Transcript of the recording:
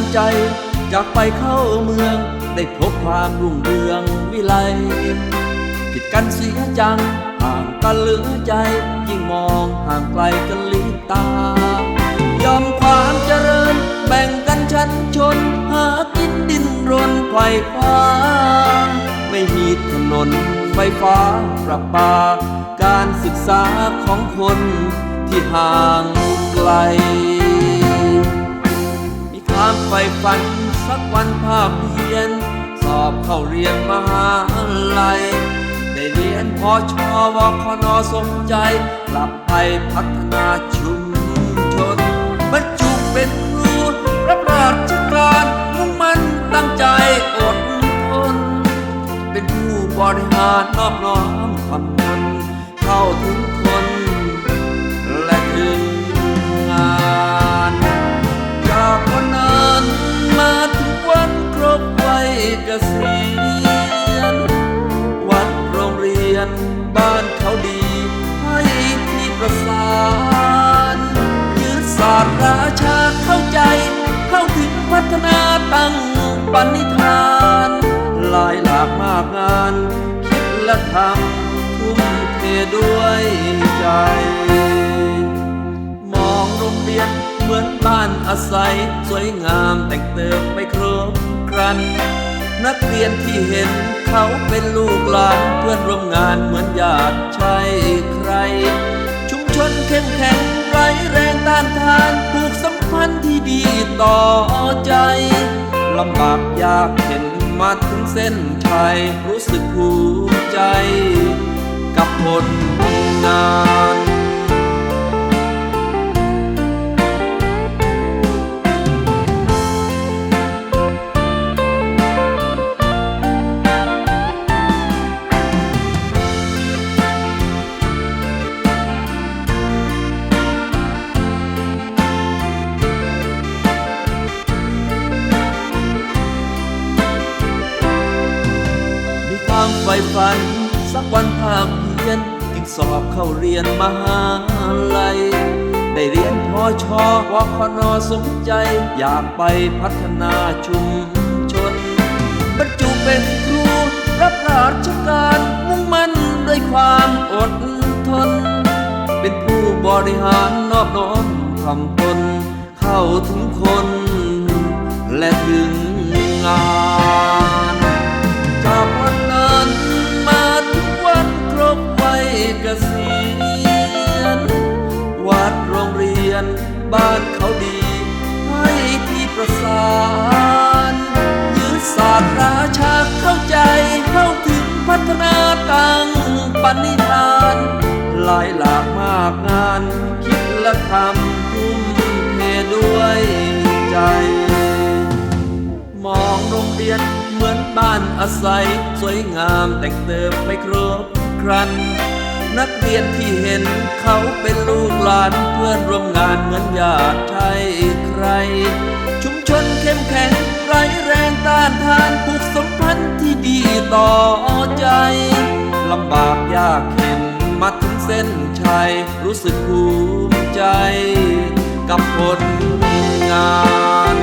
านใจ จากไปเข้าเมือง ได้พบความรุ่งเรืองวิไลผิดกันเสียจัง ห่างกันเหลือใจ ยิ่งมองห่างไกลกันลิบตา ยอมความเจริญ แบ่งกันชั้นชน หากินดินรนไขว่คว้า ไม่มีถนนไฟฟ้าประปา การศึกษาของคนที่ห่างไกล ฝันสักวันภาพเพียน สอบเข้าเรียนมหาลัย ได้เรียนพอชอวคอนอสมใจ กลับไปพัฒนาชุมชนบรรจุเป็น คิดและทำทุ่มเทด้วยใจ มองโรงเรียนเหมือนบ้านอาศัย สวยงามแต่งเติมไม่ครบครัน นักเรียนที่เห็นเขาเป็นลูกหลานเพื่อนร่วมงานเหมือนญาติใช่ใคร ชุมชนเข้มแข็งไรแรงต้านทานผูกสัมพันธ์ที่ดีต่อใจลำบากยากเห็น มาถึงเส้นชัยรู้สึกภูมิใจกับผลงาน ความใฝ่ฝัน สักวันภาคเพียนจึงสอบเข้าเรียนมหาลัย ได้เรียนพอชอวคอนอสมใจ อยากไปพัฒนาชุมชน บรรจุเป็นครู รับราชการมุ่งมั่นด้วยความอดทน เป็นผู้บริหารนอบน้อมทำตนเข้าถึงคน และถึงง บ้านเขาดี ให้ที่ประสานยืดศาสตร์ราชาเข้าใจเข้าถึงพัฒนาตั้งปณิธาน หลายหลากมากงาน คิดและทำทุ่มเทด้วยใจ มองโรงเรียนเหมือนบ้านอาศัย สวยงามแต่งเติมไม่ครบครัน นักเรียนที่เห็นเขาเป็นลูกหลานเพื่อนร่วมงานเหมือนญาติใช่ใคร ชุมชนเข้มแข็งไร้แรงต้านทานผูกสัมพันธ์ที่ดีต่อใจลำบากยากเข็นมาถึงเส้นชัย รู้สึกภูมิใจกับผลงาน